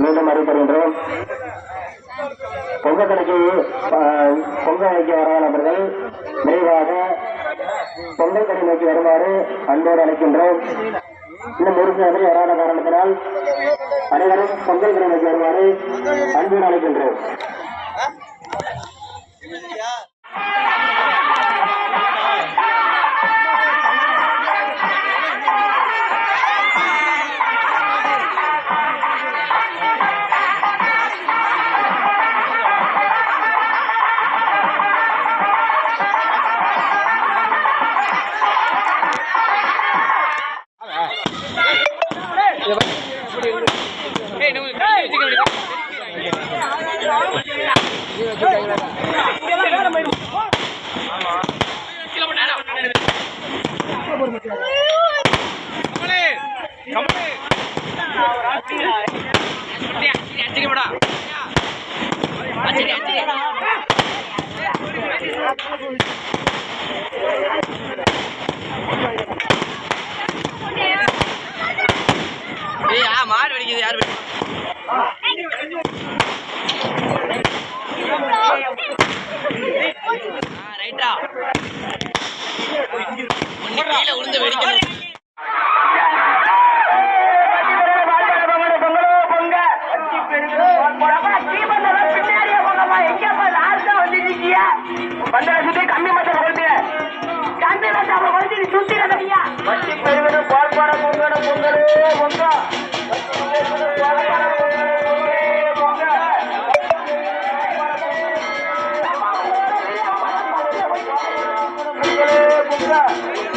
மீண்டும் அறிவிப்படுகின்றோம் பொங்க கடைக்கு பொங்கல் பொங்க வைக்க வர நபர்கள் விரைவாக பொங்கல் கடை நோக்கி வருமாறு அன்போடு அழைக்கின்றோம். இன்னும் ஒரு சில நபர் வராத காரணத்தினால் அனைவரும் பொங்கல் கடை நோக்கி அன்பு அன்போடு அழைக்கின்றோம். ஏய் மாடு வெடிக்குது யார் வெடிக்குது ஆ வெடிக்கணும் கம்மி மட்டும் கொடுத்து கம்பி சுத்தி Yeah.